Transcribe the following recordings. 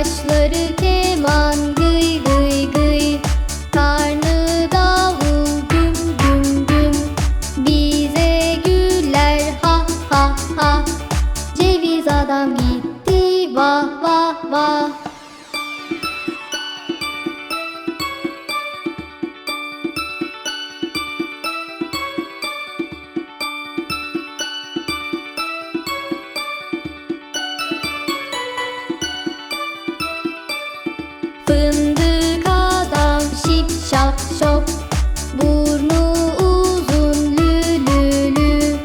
Kaşları keman gıy gıy gıy. Karnı davul güm güm güm. Bize güller ha ha ha. Ceviz adam gitti vah vah vah. Fındık adam şip şap şop Burnu uzun lü lü lü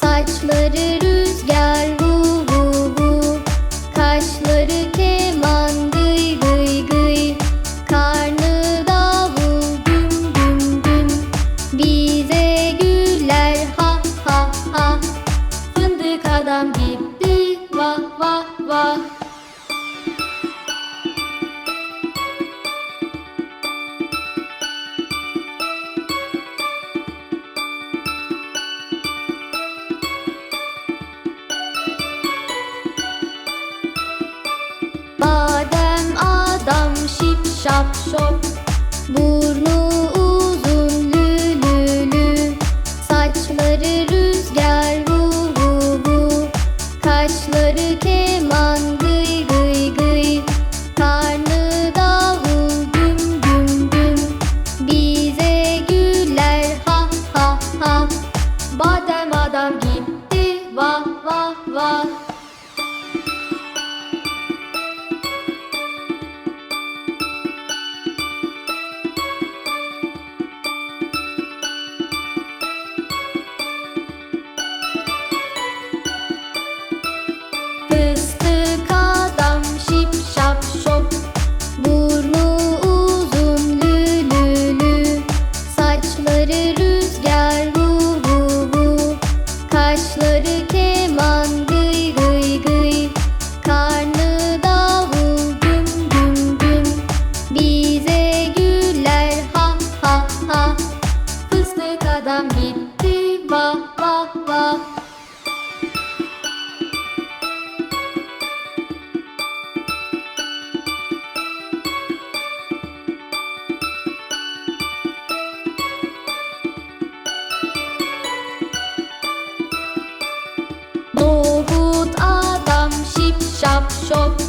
Saçları rüzgar vu vu Kaşları keman gıy Karnı davul güm Bize güller ha ha ha. Fındık adam gitti vah vah vah Badem adam şip şap şop Burnu uzun lü lü lü Saçları rüzgar vu vu Kaşları keman gıy gıy gıy. Karnı davul güm güm güm. Bize güller ha ha ha. Badem adam gitti vah Fıstık adam gitti vah vah vah Nohut adam şip şap şop